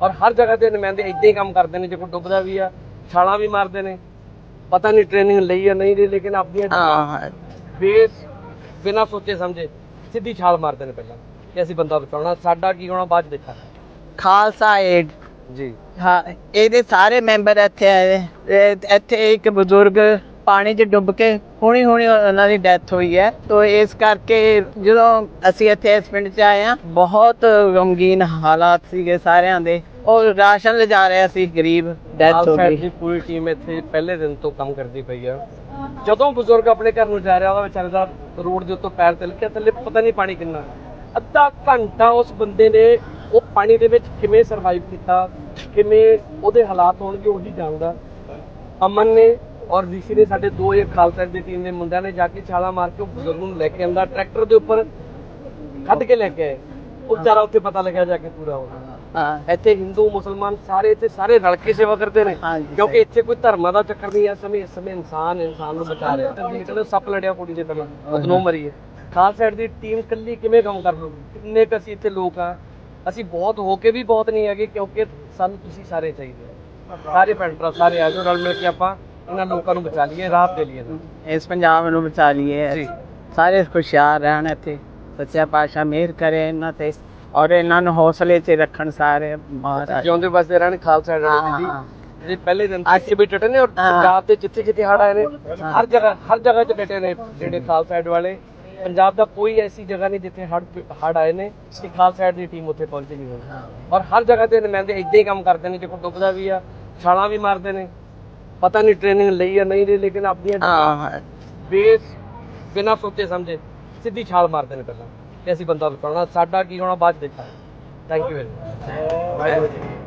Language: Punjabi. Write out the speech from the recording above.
ਔਰ ਹਰ ਜਗ੍ਹਾ ਤੇ ਨੁਮਾਇੰਦੇ ਇਦਾਂ ਹੀ ਕੰਮ ਕਰਦੇ ਨੇ ਜੇ ਕੋਈ ਡੁੱਬਦਾ ਵੀ ਆ ਛਾਲਾਂ ਵੀ ਮਾਰਦੇ ਨੇ ਪਤਾ ਨਹੀਂ ਟ੍ਰੇਨਿੰਗ ਲਈ ਆ ਨਹੀਂ ਲਈ ਲੇਕਿਨ ਆਪਣੀਆਂ ਹਾਂ ਬੇਸ ਬਿਨਾਂ ਸੋਚੇ ਸਮਝੇ ਸਿੱਧੀ ਛਾਲ ਮਾਰਦੇ ਨੇ ਪਹਿਲਾਂ ਕਿ ਅਸੀਂ ਬੰਦਾ ਬਚਾਉਣਾ ਸਾਡਾ ਕੀ ਹੋਣਾ ਬਾਅਦ ਚ ਦੇਖਾਂਗੇ। ਖਾਲਸਾ ਏਡ ਜੀ। ਹਾਂ ਇਹਦੇ ਸਾਰੇ ਮੈਂਬਰ ਇੱਥੇ ਆਏ ਇੱਥੇ ਇੱਕ ਬਜ਼ੁਰਗ ਪਾਣੀ 'ਚ ਡੁੱਬ ਕੇ ਹੁਣੀ ਹੁਣੀ ਉਹਨਾਂ ਦੀ ਡੈਥ ਹੋਈ ਹੈ। ਤੋ ਇਸ ਕਰਕੇ ਜਦੋਂ ਅਸੀਂ ਇੱਥੇ ਇਸ ਪਿੰਡ 'ਚ ਆਏ ਆ ਬਹੁਤ ਗਮਗੀਨ ਹਾਲਾਤ ਸੀਗੇ ਸਾਰਿਆਂ ਦੇ। ਉਹ ਰਾਸ਼ਨ ਲਿਜਾ ਰਿਹਾ ਸੀ ਗਰੀਬ ਡੈਥ ਹੋ ਗਈ। ਪੂਰੀ ਟੀਮ ਇੱਥੇ ਪਹਿਲੇ ਦਿਨ ਤੋਂ ਕੰਮ ਕਰਦੀ ਪਈ ਆ। ਜਦੋਂ ਬਜ਼ੁਰਗ ਆਪਣੇ ਘਰ ਨੂੰ ਜਾ ਰਿਹਾ ਉਹਦਾ ਵਿਚਾਰੇ ਦਾ ਰੋਡ ਦੇ ਉੱਤੋਂ ਪੈਰ ਤਿਲਕਿਆ ਥੱਲੇ ਪਤਾ ਨਹੀਂ ਪਾਣੀ ਕਿੰਨਾ। ਅੱਧਾ ਘੰਟਾ ਉਸ ਬੰਦੇ ਨੇ ਉਹ ਪਾਣੀ ਦੇ ਵਿੱਚ ਕਿਵੇਂ ਸਰਵਾਈਵ ਕੀਤਾ ਕਿਵੇਂ ਉਹਦੇ ਹਾਲਾਤ ਹੋਣਗੇ ਉਹੀ ਜਾਣਦਾ ਅਮਨ ਨੇ ਔਰ ਰਿਸ਼ੀ ਨੇ ਸਾਡੇ ਦੋ ਇਹ ਖਾਲਸਾ ਦੀ ਟੀਮ ਦੇ ਮੁੰਡਿਆਂ ਨੇ ਜਾ ਕੇ ਛਾਲਾ ਮਾਰ ਕੇ ਉਹ ਬਜ਼ੁਰਗ ਨੂੰ ਲੈ ਕੇ ਆਂਦਾ ਟਰੈਕਟਰ ਦੇ ਉੱਪਰ ਕੱਢ ਕੇ ਲੈ ਕੇ ਆਏ। ਉਹ ਵਿਚਾਰਾ ਉੱਥੇ ਪਤਾ ਲੱਗਿਆ ਜਾ ਕੇ ਪੂਰਾ ਹੋ ਹਾਂ। ਇੱਥੇ ਹਿੰਦੂ ਮੁਸਲਮਾਨ ਸਾਰੇ ਇੱਥੇ ਸਾਰੇ ਰਲ ਕੇ ਸੇਵਾ ਕਰਦੇ ਨੇ। ਕਿਉਂਕਿ ਇੱਥੇ ਕੋਈ ਧਰਮਾਂ ਦਾ ਚੱਕਰ ਨਹੀਂ ਇਸ ਸਮੇਂ ਇਸ ਸਮੇਂ ਇਨਸਾਨ ਇਨਸਾਨ ਨੂੰ ਬਚਾ ਰਿਹਾ। ਤੇ ਨਿਕਲੇ ਸੱਪ ਲੜਿਆ ਕੁੜੀ ਦੇ ਪਹਿਲਾਂ। ਉਦੋਂ ਮਰੀ ਹੈ। ਖਾਸ ਸਾਈਡ ਦੀ ਟੀਮ ਕੱਲੀ ਕਿਵੇਂ ਕੰਮ ਕਰ ਲੂ ਕਿੰਨੇ ਕੁ ਅਸੀਂ ਇੱਥੇ ਲੋਕ ਆ? ਅਸੀਂ ਬਹੁਤ ਹੋ ਕੇ ਵੀ ਬਹੁਤ ਨਹੀਂ ਹੈਗੇ ਕਿਉਂਕਿ ਸਾਨੂੰ ਤੁਸੀਂ ਸਾਰੇ ਚਾਹੀਦੇ ਆ ਸਾਰੇ ਭਰਾ ਸਾਰੇ ਆ ਜਾਓ ਰਲ ਮਿਲ ਕੇ ਆਪਾਂ ਇਹਨਾਂ ਲੋਕਾਂ ਨੂੰ ਬਚਾ ਲਈਏ ਰਾਹਤ ਦੇ ਲਈਏ ਇਸ ਪੰਜਾਬ ਨੂੰ ਬਚਾ ਲਈਏ। ਜੀ। ਸਾਰੇ ਖੁਸ਼ਹਾਲ ਰਹਿਣ ਇੱਥੇ। ਸੱਚਾ ਪਾਤਸ਼ਾਹ ਮਿਹਰ ਕਰੇ ਇਹਨਾਂ ਤੇ ਔਰ ਇਹਨਾਂ ਨੂੰ ਹੌਸਲੇ 'ਚ ਰੱਖਣ ਸਾਰੇ ਮਹਾਰਾਜ। ਜਿਉਂਦੇ ਵਸਦੇ ਰਹਿਣ ਖਾਲਸਾ ਸਾਈਡ ਦੀ। ਜਿਹੜੇ ਪਹਿਲੇ ਦਿਨ ਵੀ ਡਟੇ ਨੇ ਔਰ। ਪੰਜਾਬ ਦੇ ਜਿੱਥੇ ਜਿੱਥੇ ਹੜ ਆਏ ਨੇ ਹਰ ਜਗ੍ਹਾ ਹਰ ਜਗ੍ਹਾ 'ਚ ਡਟੇ ਨੇ ਜਿਹੜੇ ਖਾਲਸਾ ਸਾਈਡ ਵਾਲੇ। ਪੰਜਾਬ ਦਾ ਕੋਈ ਐਸੀ ਜਗ੍ਹਾ ਨਹੀਂ ਜਿੱਥੇ ਹੜ ਹੜ ਆਏ ਨੇ ਕਿ ਖਾਲਸਾ ਦੀ ਟੀਮ ਉੱਥੇ ਪਹੁੰਚੀ ਨਹੀਂ ਹੋਈ ਔਰ ਹਰ ਜਗ੍ਹਾ ਤੇ ਨੁਮਾਇੰਦੇ ਇਦਾਂ ਹੀ ਕੰਮ ਕਰਦੇ ਨੇ ਜੇ ਕੋਈ ਡੁੱਬਦਾ ਵੀ ਆ ਛਾਲਾਂ ਵੀ ਮਾਰਦੇ ਨੇ। ਪਤਾ ਨਹੀਂ ਟ੍ਰੇਨਿੰਗ ਲਈ ਆ ਨਹੀਂ ਲਈ ਲੇਕਿਨ ਆਪਣੀਆਂ ਹਾਂ ਬੇਸ ਬਿਨਾਂ ਸੋਚੇ ਸਮਝੇ ਸਿੱਧੀ ਛਾਲ ਮਾਰਦੇ ਨੇ ਪਹਿਲਾਂ ਕਿ ਅਸੀਂ ਬੰਦਾ ਬਚਾਉਣਾ ਸਾਡਾ ਕੀ ਹੋਣਾ ਬਾਅਦ ਚ ਦੇਖਾਂਗੇ। Thank you very much